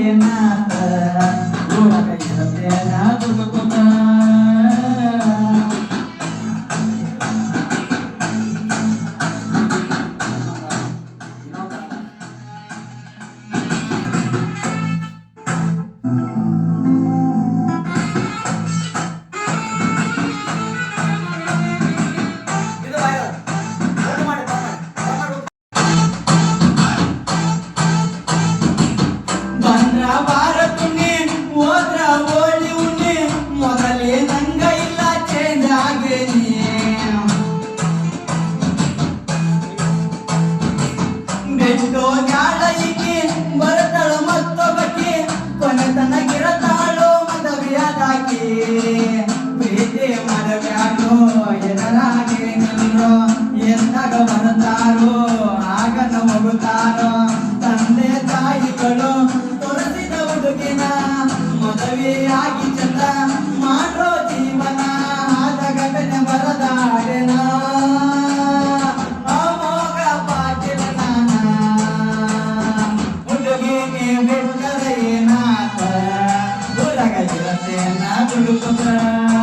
ಏನಾತ ಗುಣಕೈಯತೆ ನಾ ಗುಣಗುಣ ಪ್ರೀತಿ ಮಾಡಬ್ಯಾಡು ಎನರಾಗಿ ನಿಲ್ಲೋ ಎಂದಾಗ ಬರುತ್ತಾರೋ ಆಗ ನಮಗುತ್ತಾರೋ? ತಂದೆ ತಾಯಿಗಳು ತೊರೆಸಿದ ಹುಡುಗಿನ ಆಗಿ ಚಂದ ಮಾಡೋ ಜೀವನ ಆದಾಗ ಬೆನ್ನ ಬರದಾಡೆನ ಅಮೋಘ ಪಾಟಿಲ என்ன கொடுப்பதா